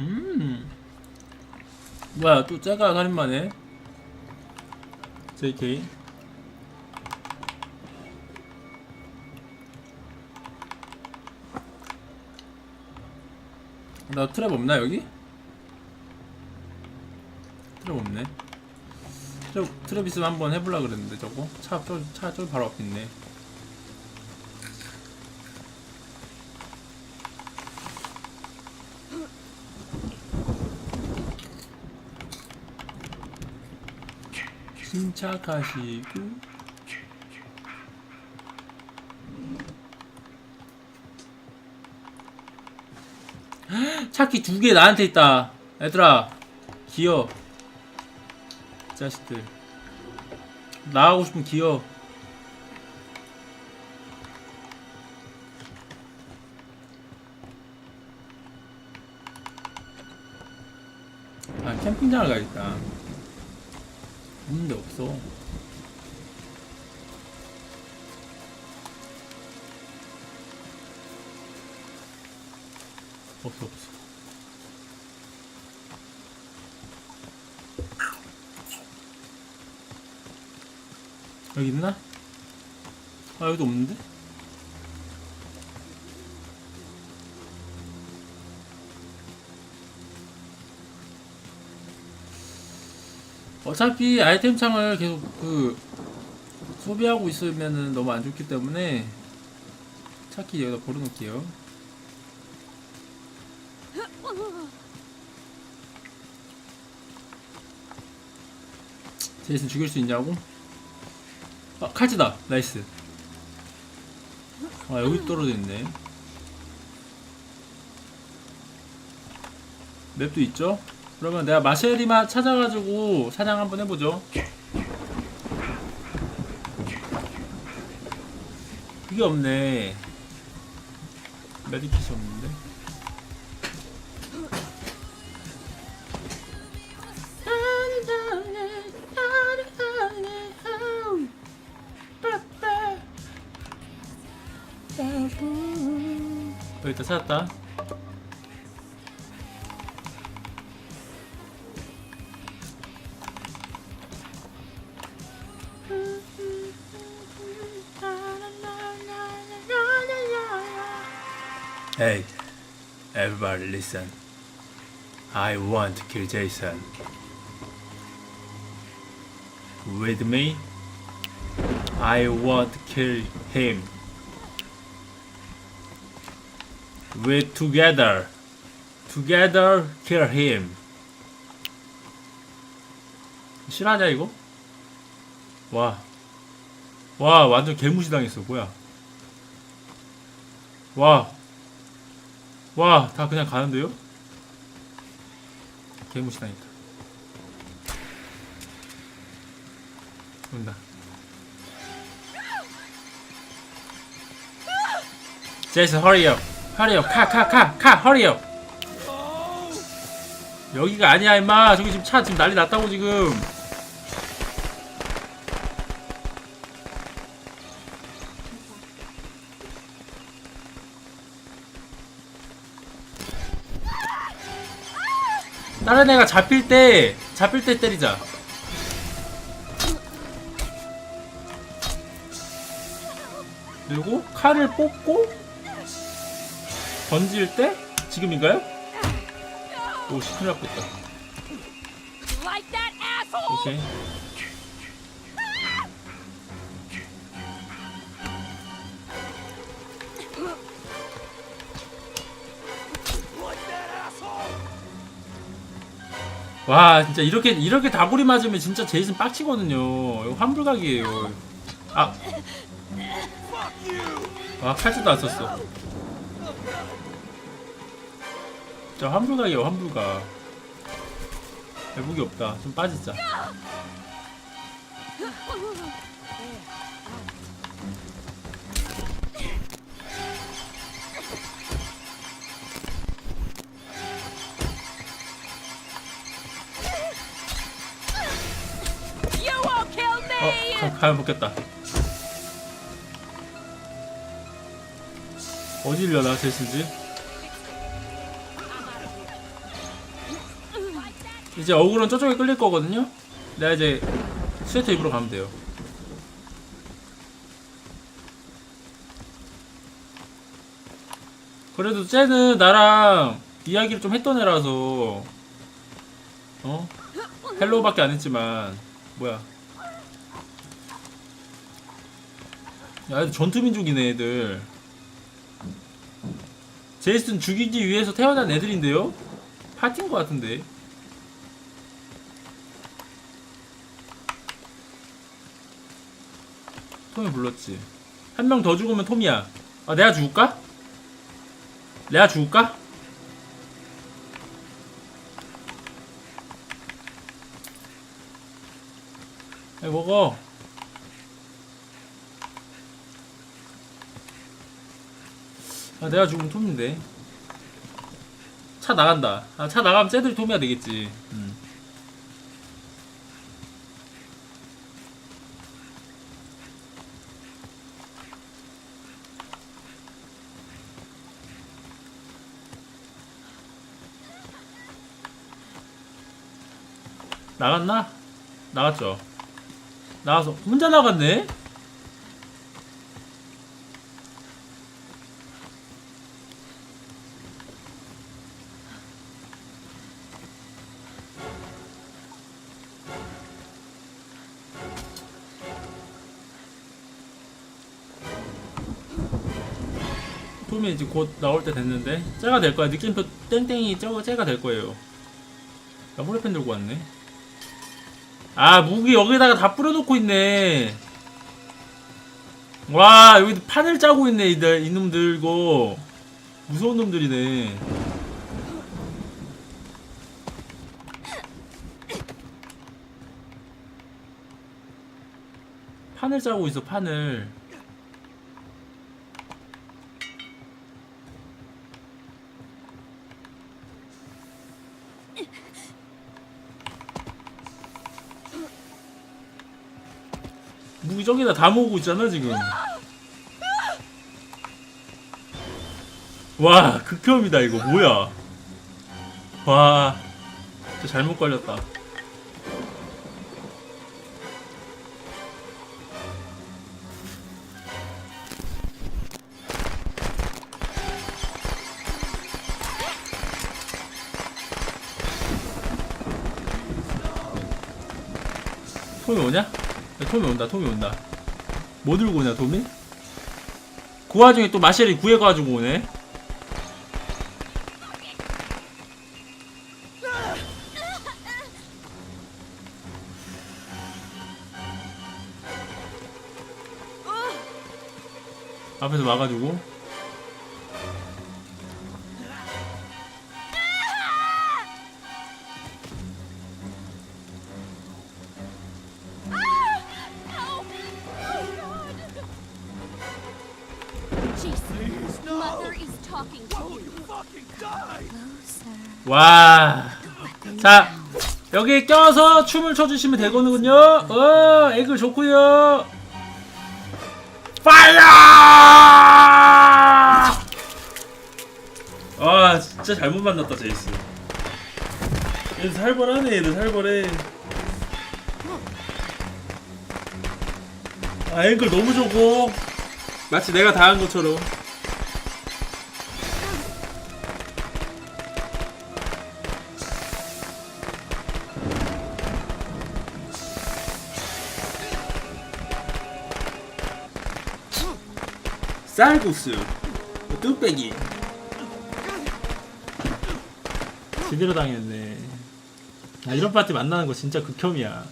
음. 뭐야 또 째가 살인마네. JK. 나 트랩 없나 여기? 트랩 없네. 트랩 트랩 있으면 한번 해보려 그랬는데 저거 차 저 차 저기 바로 앞에 있네. 침착하시고. 차키 두 개 나한테 있다. 얘들아 기어. 이 자식들. 나가고 싶으면 기어. 아 캠핑장을 가야겠다 없는데 없어. 없어 없어. 여기 있나? 아 여기도 없는데? 어차피 아이템 창을 계속 그 소비하고 있으면은 너무 안 좋기 때문에 차키 여기다 버려놓을게요. 제이슨 죽일 수 있냐고? 아 칼치다 나이스. 아 여기 떨어져 있네. 맵도 있죠? 그러면 내가 마쉐리만 찾아가지고 사냥 한번 해보죠. 그게 없네. 메디킷이 없는데. 여기 있다 찾았다. Hey, everybody listen. I want to kill Jason. With me? I want to kill him. We together. Together kill him. 실화냐 이거? 와. 와, 완전 개무시 당했어. 뭐야? 와. 와, 다 그냥 가는데요? 개무시 당했다. 온다. 제이슨 hurry up. hurry up. 카, 카, 카, 카, hurry up. 여기가 아니야, 임마. 저기 지금 차 지금 난리 났다고 지금. 다른 애가 잡힐 때 잡힐 때 때리자. 그리고 칼을 뽑고 던질 때 지금인가요? 오, 씨, 큰일 났겠다! 오케이. 와 진짜 이렇게 이렇게 다구리 맞으면 진짜 제이슨 빡치거든요. 이거 환불각이에요. 아, 아 칼질도 안 썼어. 진짜 환불각이에요 환불각. 무기 없다. 좀 빠지자. 가, 가면 먹겠다. 어디 일려나 제이슨지 이제 어그로는 저쪽에 끌릴 거거든요 내가 이제 스웨터 입으러 가면 돼요 그래도 쟤는 나랑 이야기를 좀 했던 애라서 어? 헬로우밖에 안 했지만 뭐야 야 애들 전투민족이네 애들 제이슨 죽이기 위해서 태어난 애들인데요? 파티인 것 같은데 톰이 불렀지 한 명 더 죽으면 톰이야 아 내가 죽을까? 내가 죽을까? 야 먹어 아 내가 죽으면 톰인데 차 나간다 아 차 나가면 쟤들이 톰이야 되겠지 음. 나갔나? 나갔죠 나가서 혼자 나갔네? 톰이 이제 곧 나올 때 됐는데 쟤가 될 거야. 느낌표 땡땡이 저거 쟤가 될 거예요. 나 후레펜 들고 왔네. 아 무기 여기다가 다 뿌려놓고 있네. 와 여기 판을 짜고 있네 이들 이놈들 이거. 무서운 놈들이네. 판을 짜고 있어 판을 무기 저기다 다 모으고 있잖아 지금. 와 극혐이다 이거. 뭐야? 와 진짜 잘못 걸렸다. 톰이 오냐? 야, 톰이 온다 톰이 온다. 뭐 들고 오냐 톰이? 그 와중에 또 마셸이 구해가지고 오네. 앞에서 막아주고 와. 자, 여기 껴서 춤을 춰주시면 되거든요. 어, 애글 좋고요. 파이어! 아, 진짜 잘못 만났다, 제이스. 얘들 살벌하네, 얘들 살벌해. 아, 앵글 너무 좋고. 마치 내가 다 한 것처럼. 쌀국수 뚝배기. 제대로 당했네. 아 이런 파티 만나는 거 진짜 극혐이야